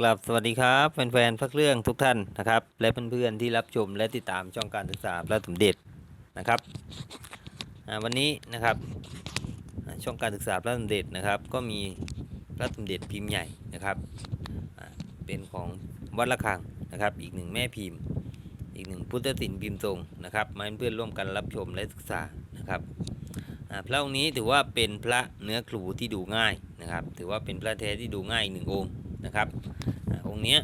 กลับสวัสดีครับแฟนๆพระเรื่องทุกท่านนะครับ และเพื่อนๆที่รับชมและติดตามช่องการศึกษาพระสมเด็จนะครับวันนี้นะครับช่องการศึกษาพระสมเด็จนะครับ ก็มีพระสมเด็จพิมพ์ใหญ่นะครับเป็นของวัดระฆังนะครับ อีกหนึ่งแม่พิมพ์ อีกหนึ่งพุทธศิลป์พิมพ์ทรงนะครับมาเพื่อนร่วมกันรับชมและศึกษานะครับพระองค์นี้ถือว่าเป็นพระเนื้อครูที่ดูง่ายนะครับ ถือว่าเป็นพระแท้ที่ดูง่ายหนึ่งองค์ นะครับองค์นี้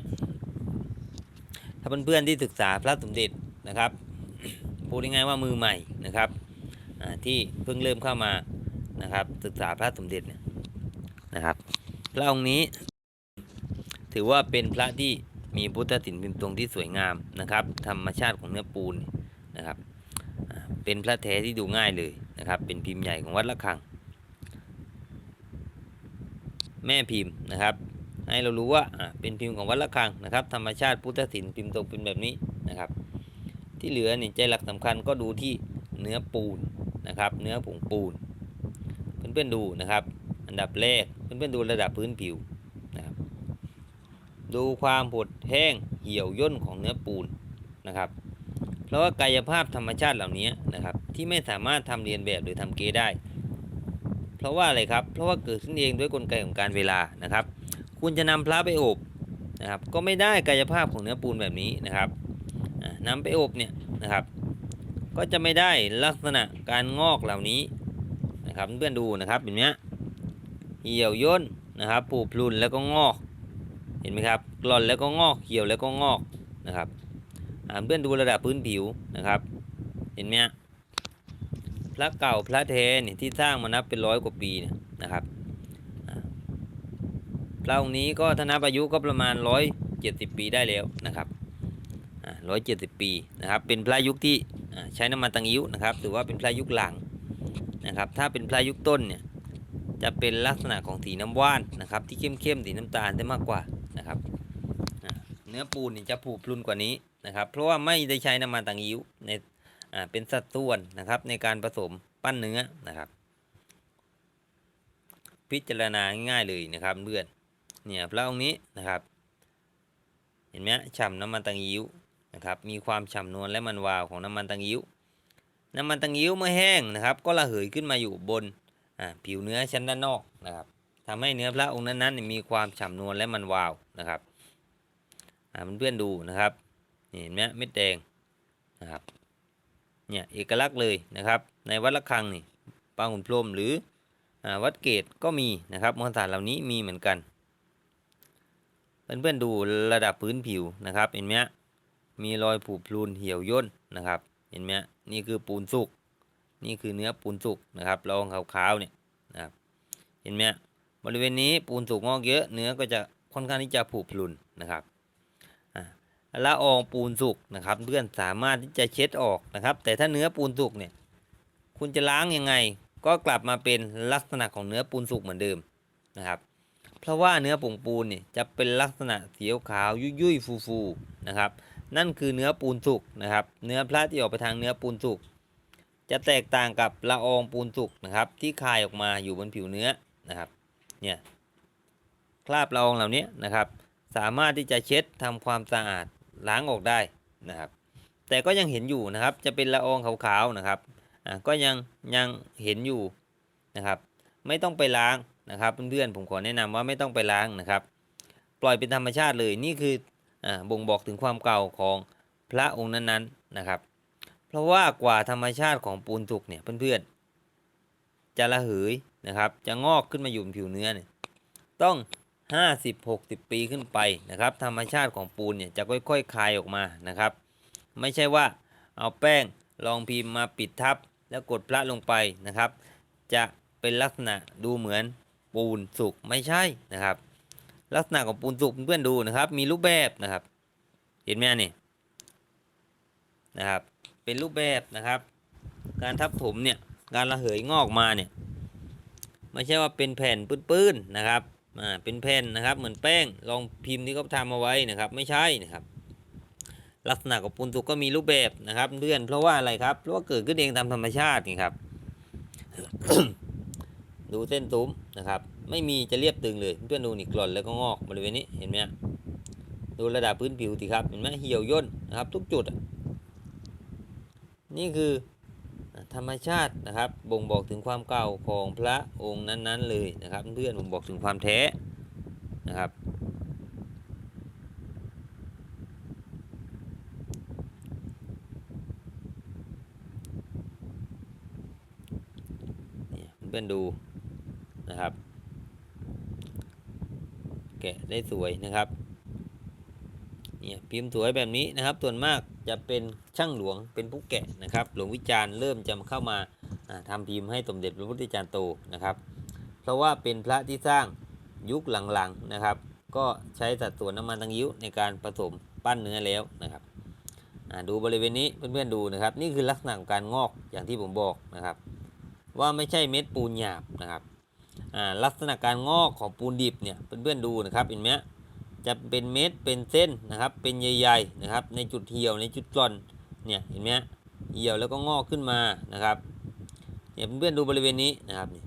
ถ้าเพื่อนๆที่ศึกษาพระสมเด็จนะครับพูดง่ายๆว่ามือใหม่นะครับที่เพิ่งเริ่มเข้ามานะครับศึกษาพระสมเด็จเนี่ยนะครับพระองค์นี้ถือว่าเป็นพระที่มีพุทธศิลป์พิมพ์ทรงที่สวยงามนะครับธรรมชาติของเนื้อปูนนะครับเป็นพระแท้ที่ดูง่ายเลยนะครับ เป็นพิมพ์ใหญ่ของวัดละคัง แม่พิมพ์นะครับ ให้เรารู้ว่าเป็นพิมพ์ของวัดละคังนะครับธรรมชาติพุทธศิลป์พิมพ์ทรงเป็นแบบนี้นะครับ ที่เหลือนี่ใจหลักสำคัญก็ดูที่เนื้อปูนนะครับ เนื้อผงปูน เพื่อนๆดูนะครับ อันดับแรกเพื่อนๆดูระดับพื้นผิวนะครับ ดูความผดแห้งเหี่ยวย่นของเนื้อปูนนะครับ เพราะว่ากายภาพธรรมชาติเหล่านี้นะครับ ที่ไม่สามารถทำเรียนแบบหรือทำเกได้ เพราะว่าอะไรครับ เพราะว่าเกิดขึ้นเองด้วยกลไกของการเวลานะครับ คุณจะนำพระไปอบนะครับ ก็ไม่ได้กายภาพของเนื้อปูนแบบนี้นะครับอ่านำไปอบเนี่ยนะครับ ก็จะไม่ได้ลักษณะการงอกเหล่านี้นะครับเพื่อนดูนะครับแบบเนี้ยเหี่ยวย่นนะครับปูพลุนแล้วก็งอกเห็นไหมครับกร่อนแล้วก็งอกเหี่ยวแล้วก็งอกนะครับเพื่อนดูระดับพื้นผิวนะครับ เห็นไหมพระเก่าพระเทเนี่ยที่สร้างมานับเป็นร้อยกว่าปีเนี่ยนะครับ พระองค์นี้ก็ถ้านับอายุก็ประมาณร้อยเจ็ดสิบปีได้แล้วนะครับร้อยเจ็ดสิบปีนะครับ เป็นพระยุคที่ใช้น้ำมันตังยิ้วนะครับ ถือว่าเป็นพระยุคหลังนะครับ ถ้าเป็นพระยุคต้นเนี่ยจะเป็นลักษณะของสีน้ำว่านนะครับ ที่เข้มๆสีน้ำตาลได้มากกว่านะครับ เนื้อปูนนี่จะผุพรุนกว่านี้นะครับ เพราะว่าไม่ได้ใช้น้ำมันตังยิ้วในเป็นสัดส่วนนะครับในการผสมปั้นเนื้อนะครับ พิจารณาง่ายๆเลยนะครับเพื่อน เนี่ยพระองค์นี้นะครับ เห็นไหมฉ่ำน้ำมันตังยิ้วนะครับ มีความฉ่ำนวลและมันวาวของน้ำมันตังยิ้ว น้ำมันตังยิ้วเมื่อแห้งนะครับ ก็ระเหยขึ้นมาอยู่บนผิวเนื้อชั้นด้านนอกนะครับทำให้เนื้อพระองค์นั้นๆมีความฉ่ำนวลและมันวาวนะครับอ่าเพื่อนๆดูนะครับเห็นไหมเม็ดแดงนะครับเนี่ยเอกลักษณ์เลยนะครับ ในวัดละคังนี่ปางหุ่นพรมหรืออวัดเกตก็มีนะครับมวลสารเหล่านี้มีเหมือนกัน เพื่อนๆดูระดับพื้นผิวนะครับ เห็นไหมมีรอยผุพรุนเหี่ยวย่นนะครับ เห็นไหมนี่คือปูนสุก นี่คือเนื้อปูนสุกนะครับรองขาวๆเนี่ยนะครับเห็นไหมบริเวณนี้ปูนสุกงอกเยอะเนื้อก็จะค่อนข้างที่จะผุพรุนนะครับละอองปูนสุกนะครับ เพื่อนสามารถที่จะเช็ดออกนะครับ แต่ถ้าเนื้อปูนสุกเนี่ยคุณจะล้างยังไง ก็กลับมาเป็นลักษณะของเนื้อปูนสุกเหมือนเดิมนะครับ เพราะว่าเนื้อผงปูนเนี่ยจะเป็นลักษณะสีขาวยุ่ยๆฟูๆนะครับ นั่นคือเนื้อปูนสุกนะครับ เนื้อพระที่ออกไปทางเนื้อปูนสุกจะแตกต่างกับละอองปูนสุกนะครับ ที่คายออกมาอยู่บนผิวเนื้อนะครับ เนี่ยคราบละอองเหล่านี้นะครับ สามารถที่จะเช็ดทำความสะอาดล้างออกได้นะครับ แต่ก็ยังเห็นอยู่นะครับ จะเป็นละอองขาวๆนะครับ อะก็ยังยังเห็นอยู่นะครับ ไม่ต้องไปล้าง นะครับเพื่อนๆผมขอแนะนำว่าไม่ต้องไปล้างนะครับ ปล่อยเป็นธรรมชาติเลยนี่คืออบ่งบอกถึงความเก่าของพระองค์นั้นๆนะครับ เพราะว่ากว่าธรรมชาติของปูนสุกเนี่ยเพื่อนๆจะระเหยนะครับ จะงอกขึ้นมาอยู่บนผิวเนื้อเนี่ยต้อง 50-60 ปีขึ้นไปนะครับ ธรรมชาติของปูนเนี่ยจะค่อยๆคลายออกมานะครับ ไม่ใช่ว่าเอาแป้งรองพิมพ์มาปิดทับ แล้วกดพระลงไปนะครับ จะเป็นลักษณะดูเหมือน ปูนสุกไม่ใช่นะครับ ลักษณะของปูนสุกเพื่อนดูนะครับ มีรูปแบบนะครับ เห็นไหมนี่นะครับ เป็นรูปแบบนะครับ การทับถมเนี่ยการระเหยงอกมาเนี่ยไม่ใช่ว่าเป็นแผ่นปื้นๆนะครับอ่าเป็นแผ่นนะครับ เหมือนแป้งลองพิมพ์ที่เขาทำเอาไว้นะครับ ไม่ใช่นะครับลักษณะของปูนสุกก็มีรูปแบบนะครับเพื่อนเพราะว่าอะไรครับเพราะว่าเกิดขึ้นเองตามธรรมชาตินี่ครับ ดูเส้นตุ้มนะครับ ไม่มีจะเรียบตึงเลยเพื่อนดูนี่กร่อนแล้วก็งอกบริเวณนี้เห็นไหมดูระดับพื้นผิวสิครับเห็นไหมเหี่ยวย่นนะครับ ทุกจุด นี่คือธรรมชาตินะครับ บ่งบอกถึงความเก่าของพระองค์นั้นๆเลยนะครับ เพื่อนบ่งบอกถึงความแท้นะครับ เพื่อนดูนะครับ แกะได้สวยนะครับเนี่ยพิมพ์สวยแบบนี้นะครับ ส่วนมากจะเป็นช่างหลวงเป็นผู้แกะนะครับ หลวงวิจารณ์เริ่มจะเข้ามาอ่าทำพิมพ์ให้สมเด็จพระพุทธจารย์โตนะครับ เพราะว่าเป็นพระที่สร้างยุคหลังๆนะครับ ก็ใช้สัดส่วนน้ำมันตังยิ้วในการผสมปั้นเนื้อแล้วนะครับดูบริเวณนี้เพื่อนๆดูนะครับ นี่คือลักษณะของการงอกอย่างที่ผมบอกนะครับ ว่าไม่ใช่เม็ดปูนหยาบนะครับ ลักษณะการงอกของปูนดิบเนี่ยเพื่อนๆดูนะครับเห็นไหมจะเป็นเม็ดเป็นเส้นนะครับ เป็นใหญ่ๆนะครับ ในจุดเหี่ยวในจุดกร่อนเนี่ยเห็นไหมเหี่ยวแล้วก็งอกขึ้นมานะครับเนี่ยเพื่อนๆดูบริเวณนี้นะครับนี่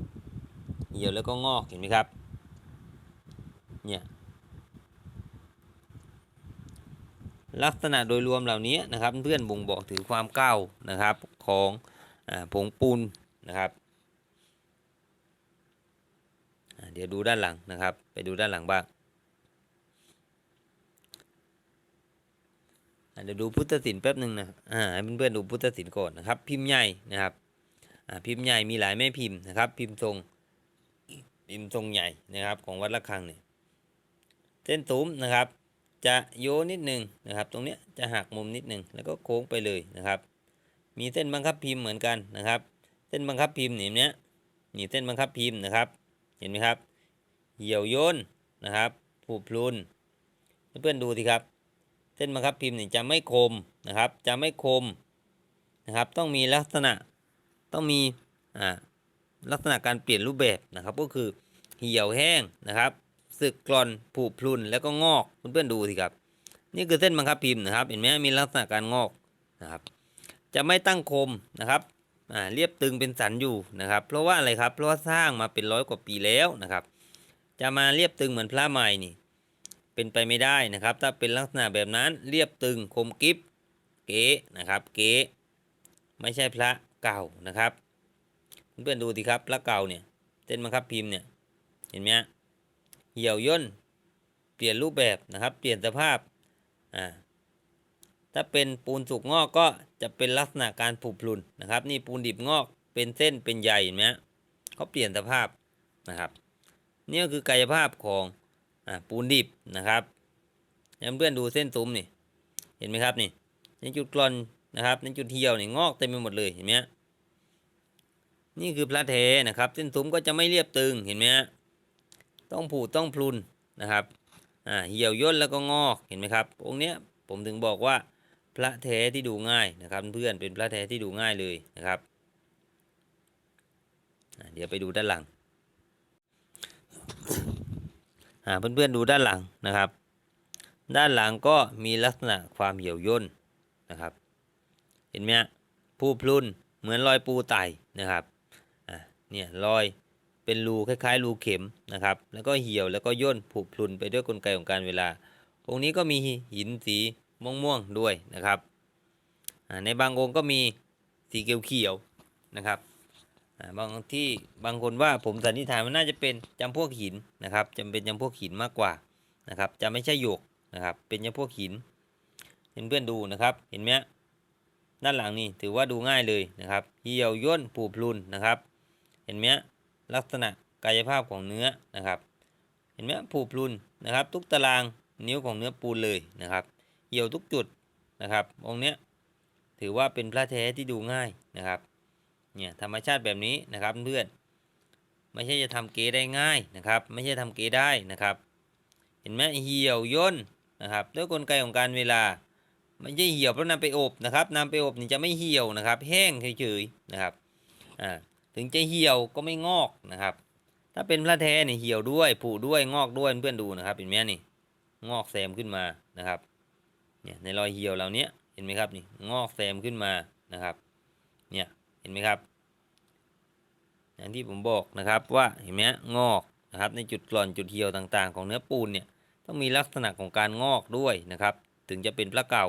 เหี่ยวแล้วก็งอกเห็นไหมครับเนี่ยลักษณะโดยรวมเหล่านี้นะครับ เพื่อนบ่งบอกถึงความเก่านะครับของอผงปูนนะครับอ่า เดี๋ยวดูด้านหลังนะครับ ไปดูด้านหลังบ้างเดี๋ยวดูพุทธศิลป์แป๊บหนึ่งนะอ่าให้เพื่อนๆดูพุทธศิลป์ก่อนนะครับ พิมพ์ใหญ่นะครับอ่าพิมพ์ใหญ่มีหลายแม่พิมพ์นะครับ พิมพ์ทรงพิมพ์ทรงใหญ่นะครับ ของวัดระฆังเนี่ยเส้นตูมนะครับ จะโยนิดหนึ่งนะครับ ตรงเนี้ยจะหักมุมนิดหนึ่งแล้วก็โค้งไปเลยนะครับ มีเส้นบังคับพิมพ์เหมือนกันนะครับ เส้นบังคับพิมพ์นี่เนี้ยนี่เส้นบังคับพิมพ์นะครับ เห็นไหมครับ เหี่ยวย่นนะครับผูพลุนเพื่อนๆดูสิครับ เส้นบังคับพิมพ์นี่จะไม่คมนะครับ จะไม่คมนะครับ ต้องมีลักษณะต้องมีอ่าลักษณะการเปลี่ยนรูปแบบนะครับ ก็คือเหี่ยวแห้งนะครับสึกกร่อนผุพลุนแล้วก็งอกเพื่อนๆดูสิครับ นี่คือเส้นบังคับพิมพ์นะครับ เห็นไหมมีลักษณะการงอกนะครับ จะไม่ตั้งคมนะครับ เรียบตึงเป็นสันอยู่นะครับ เพราะว่าอะไรครับ เพราะว่าสร้างมาเป็นร้อยกว่าปีแล้วนะครับ จะมาเรียบตึงเหมือนพระใหม่นี่ เป็นไปไม่ได้นะครับ ถ้าเป็นลักษณะแบบนั้นเรียบตึงคมกิฟเก๋นะครับ เก๋ไม่ใช่พระเก่านะครับ เพื่อนดูสิครับพระเก่าเนี่ยเส้นบังคับพิมพ์เนี่ยเห็นไหมเหี่ยวย่นเปลี่ยนรูปแบบนะครับ เปลี่ยนสภาพอ่า ถ้าเป็นปูนสุกงอกก็จะเป็นลักษณะการผุพลุนนะครับ นี่ปูนดิบงอกเป็นเส้นเป็นใยเห็นไหมฮะเขาเปลี่ยนสภาพนะครับ นี่ก็คือกายภาพของอปูนดิบนะครับแล้วเพื่อนดูเส้นตุ้มนี่เห็นไหมครับนี่ในจุดกลอนนะครับในจุดเหี่ยวนี่งอกเต็มไปหมดเลยเห็นไหมฮะนี่คือพระเทนะครับ เส้นตุ้มก็จะไม่เรียบตึงเห็นไหมฮะต้องผูต้องพลุนนะครับอ่าเหี่ยวย่นแล้วก็งอกเห็นไหมครับองค์เนี้ยผมถึงบอกว่า พระแท้ที่ดูง่ายนะครับ เพื่อนเป็นพระแท้ที่ดูง่ายเลยนะครับ เดี๋ยวไปดูด้านหลังอ่าเพื่อนๆดูด้านหลังนะครับ ด้านหลังก็มีลักษณะความเหี่ยวย่นนะครับ เห็นไหมผู้พลุนเหมือนรอยปูไตนะครับเนี่ยรอยเป็นรูคล้าย ๆ รูเข็มนะครับ แล้วก็เหี่ยวแล้วก็ย่นผุพลุนไปด้วยกลไกของการเวลา องค์นี้ก็มีหินสี ม่วงๆด้วยนะครับ ในบางองค์ก็มีสีเขียวๆนะครับบางที่บางคนว่าผมสันนิษฐานมันน่าจะเป็นจำพวกหินนะครับจำเป็นจำพวกหินมากกว่านะครับจะไม่ใช่หยกนะครับเป็นจำพวกหินเห็นเพื่อนๆดูนะครับเห็นไหมด้านหลังนี่ถือว่าดูง่ายเลยนะครับเหี่ยวย่นผูพลุนนะครับ เห็นไหมลักษณะกายภาพของเนื้อนะครับ เห็นไหมผูพลุนนะครับ ทุกตารางนิ้วของเนื้อปูนเลยนะครับ เหี่ยวทุกจุดนะครับ องค์เนี้ยถือว่าเป็นพระแท้ที่ดูง่ายนะครับเนี่ยธรรมชาติแบบนี้นะครับเพื่อนไม่ใช่จะทำเกได้ง่ายนะครับ ไม่ใช่ทำเกได้นะครับ เห็นไหมเหี่ยวย่นนะครับ ด้วยกลไกของการเวลาไม่ใช่เหี่ยวเพราะนำไปอบนะครับนำไปอบนี่จะไม่เหี่ยวนะครับ แห้งเฉยๆนะครับอ่าถึงจะเหี่ยวก็ไม่งอกนะครับ ถ้าเป็นพระแท้เนี่ยเหี่ยวด้วยผุด้วยงอกด้วยเพื่อนดูนะครับเห็นไหมนี่งอกแซมขึ้นมานะครับ เนี่ยในรอยเหี่ยวเหล่านี้เห็นไหมครับนี่งอกแซมขึ้นมานะครับเนี่ยเห็นไหมครับ อย่างที่ผมบอกนะครับว่าเห็นไหมงอกนะครับในจุดกร่อนจุดเหี่ยวต่างๆ ของเนื้อปูนเนี่ยต้องมีลักษณะของการงอกด้วยนะครับ ถึงจะเป็นพระเก่า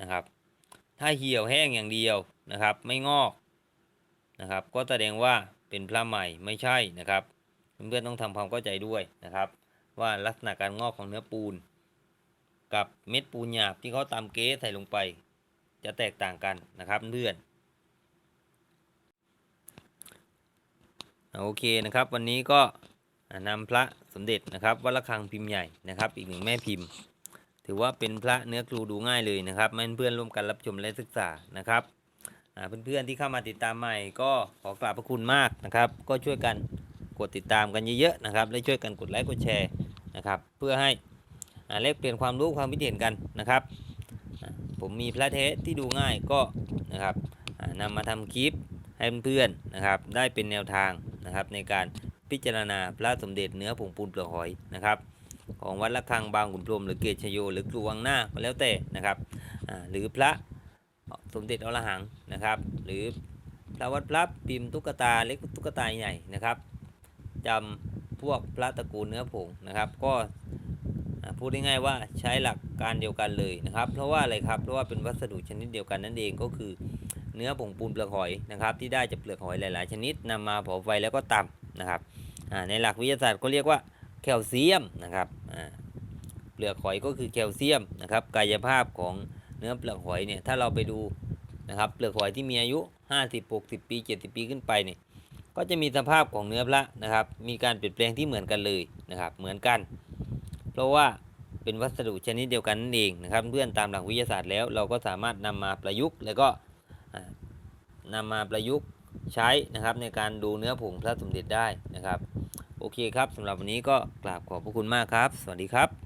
นะครับ ถ้าเหี่ยวแห้งอย่างเดียวนะครับ ไม่งอกนะครับ ก็แสดงว่าเป็นพระใหม่ไม่ใช่นะครับเพื่อนๆต้องทำความเข้าใจด้วยนะครับ ว่าลักษณะการงอกของเนื้อปูน กับเม็ดปูนหยาบที่เขาตำเก๊ใส่ลงไป จะแตกต่างกันนะครับเพื่อนโอเคนะครับ วันนี้ก็นำพระสมเด็จนะครับวัดระฆังพิมพ์ใหญ่นะครับ อีกหนึ่งแม่พิมพ์ ถือว่าเป็นพระเนื้อครูดูง่ายเลยนะครับเพื่อนๆร่วมกันรับชมและศึกษานะครับอ่าเพื่อนๆที่เข้ามาติดตามใหม่ก็ขอกราบพระคุณมากนะครับ ก็ช่วยกันกดติดตามกันเยอะๆนะครับและช่วยกันกดไลค์กดแชร์นะครับ เพื่อให้ แลกเปลี่ยนความรู้ความคิดเห็นกันนะครับ ผมมีพระเทสที่ดูง่ายก็นะครับนำมาทำคลิปให้เพื่อนๆนะครับได้เป็นแนวทางนะครับในการพิจารณาพระสมเด็จเนื้อผงปูนเปลือกหอยนะครับของวัดระฆังบางขุนพรมหรือเกตชโย หรือกลวงหน้าก็แล้วแต่นะครับอ่าหรือพระสมเด็จอรหังนะครับ หรือพระวัดพระพิมตุ๊กตาเล็กตุ๊กตาใหญ่นะครับจำพวกพระตระกูลเนื้อผงนะครับ ก็ พูดง่ายๆว่าใช้หลักการเดียวกันเลยนะครับ เพราะว่าอะไรครับ เพราะว่าเป็นวัสดุชนิดเดียวกันนั่นเองก็คือเนื้อผงปูนเปลือกหอยนะครับ ที่ได้จากเปลือกหอยหลาย ๆ ชนิดนำมาเผาไฟแล้วก็ตำนะครับในหลักวิทยาศาสตร์ก็เรียกว่าแคลเซียมนะครับเปลือกหอยก็คือแคลเซียมนะครับ กายภาพของเนื้อเปลือกหอยเนี่ยถ้าเราไปดูนะครับเปลือกหอยที่มีอายุ 50 60 ปี 70 ปีขึ้นไปเนี่ยก็จะมีสภาพของเนื้อพระนะครับ มีการเปลี่ยนแปลงที่เหมือนกันเลยนะครับ เหมือนกัน เพราะว่าเป็นวัสดุชนิดเดียวกันนั่นเองนะครับ เพื่อนตามหลักวิทยาศาสตร์แล้ว เราก็สามารถนำมาประยุกต์ แล้วก็นำนำมาประยุกต์ใช้นะครับ ในการดูเนื้อผงพระสมเด็จได้นะครับ โอเคครับสำหรับวันนี้ก็กราบขอบพระคุณมากครับ สวัสดีครับ